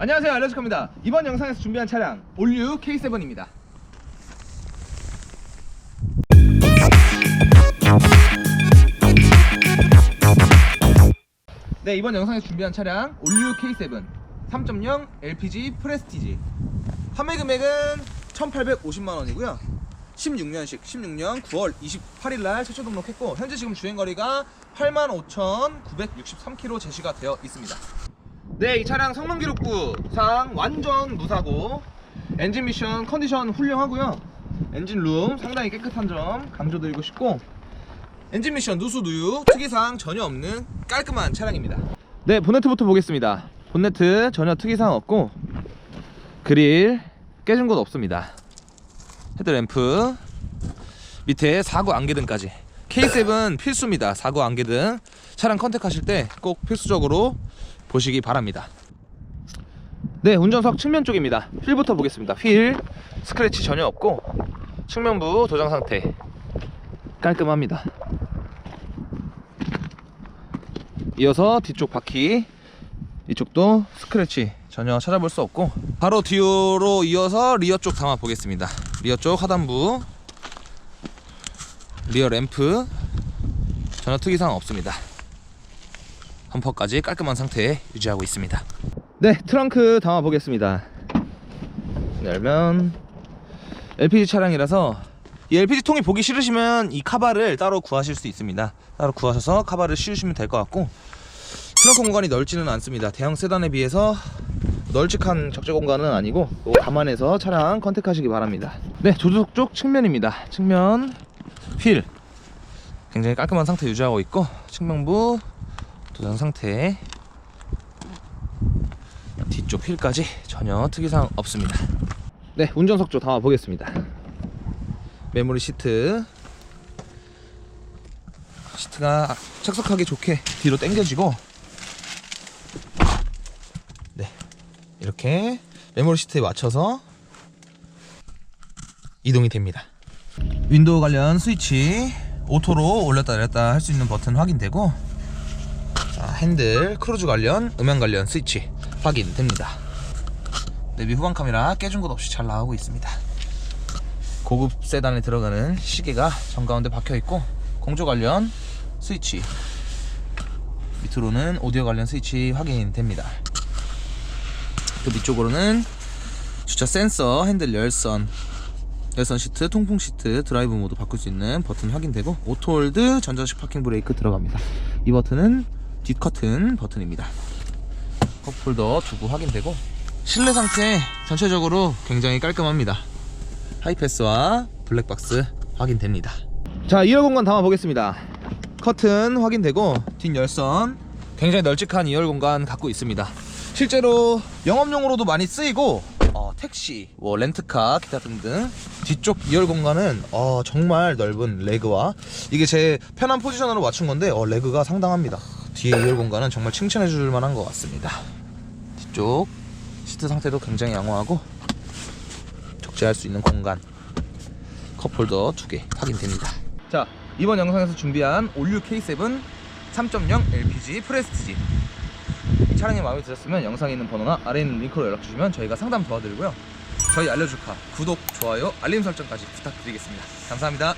안녕하세요. 알려주카입니다. 이번 영상에서 준비한 차량 올류 K7입니다. 네 이번 영상에서 준비한 차량 올류 K7. 3.0 LPG 프레스티지. 판매 금액은 1850만원이고요. 16년식 16년 9월 28일날 최초 등록했고 현재 지금 주행거리가 85,963km 제시가 되어 있습니다 네, 이 차량 성능 기록부상 완전 무사고 엔진 미션 컨디션 훌륭하고요. 엔진 룸 상당히 깨끗한 점 강조드리고 싶고 엔진 미션 누수 누유 특이사항 전혀 없는 깔끔한 차량입니다. 네, 본네트부터 보겠습니다. 본네트 전혀 특이사항 없고 그릴 깨진 곳 없습니다. 헤드램프 밑에 사고 안개등까지 K7 필수입니다. 사고 안개등 차량 컨택하실 때 꼭 필수적으로 보시기 바랍니다. 네, 운전석 측면 쪽입니다. 휠부터 보겠습니다. 휠 스크래치 전혀 없고 측면부 도장 상태 깔끔합니다. 이어서 뒤쪽 바퀴 이쪽도 스크래치 전혀 찾아볼 수 없고 바로 뒤로 이어서 리어 쪽 담아 보겠습니다. 리어 쪽 하단부 리어 램프 전혀 특이사항 없습니다. 범퍼까지 깔끔한 상태에 유지하고 있습니다. 네, 트렁크 담아 보겠습니다. 열면 LPG 차량이라서 이 LPG 통이 보기 싫으시면 이 카바를 따로 구하실 수 있습니다. 따로 구하셔서 카바를 씌우시면 될 것 같고 트렁크 공간이 넓지는 않습니다. 대형 세단에 비해서 널찍한 적재 공간은 아니고 감안해서 차량 컨택하시기 바랍니다. 네, 조수석 쪽 측면입니다. 측면 휠 굉장히 깔끔한 상태 유지하고 있고 측면부 도장 상태. 뒤쪽 휠까지 전혀 특이사항 없습니다. 네 운전석 쪽 담아 보겠습니다. 메모리 시트. 시트가 착석하기 좋게 뒤로 당겨지고. 네 이렇게 메모리 시트에 맞춰서 이동이 됩니다. 윈도우 관련 스위치 오토로 올렸다 내렸다 할 수 있는 버튼 확인되고. 자, 핸들 크루즈 관련 음향 관련 스위치 확인됩니다. 내비 후방 카메라 깨진 것 없이 잘 나오고 있습니다. 고급 세단에 들어가는 시계가 정가운데 박혀 있고 공조 관련 스위치 밑으로는 오디오 관련 스위치 확인됩니다. 그 밑쪽으로는 주차 센서 핸들 열선 열선 시트, 통풍 시트, 드라이브 모드 바꿀 수 있는 버튼 확인되고 오토홀드, 전자식 파킹 브레이크 들어갑니다. 이 버튼은 뒷 커튼 버튼입니다. 컵홀더 두고 확인되고 실내 상태 전체적으로 굉장히 깔끔합니다. 하이패스와 블랙박스 확인됩니다. 자, 2열 공간 담아 보겠습니다. 커튼 확인되고 뒷 열선 굉장히 널찍한 2열 공간 갖고 있습니다. 실제로 영업용으로도 많이 쓰이고 어, 택시, 뭐 렌트카, 기타 등등 뒤쪽 2열 공간은 어, 정말 넓은 레그와 이게 제 편한 포지션으로 맞춘 건데 어, 레그가 상당합니다. 뒤에 2열 공간은 정말 칭찬해 줄 만한 것 같습니다. 뒤쪽 시트 상태도 굉장히 양호하고 적재할 수 있는 공간 컵홀더 두개 확인됩니다. 자 이번 영상에서 준비한 올류 K7 3.0 LPG 프레스티지 이 차량이 마음에 드셨으면 영상에 있는 번호나 아래에 있는 링크로 연락 주시면 저희가 상담 도와드리고요. 저희 알려줄까 구독, 좋아요, 알림 설정까지 부탁드리겠습니다. 감사합니다.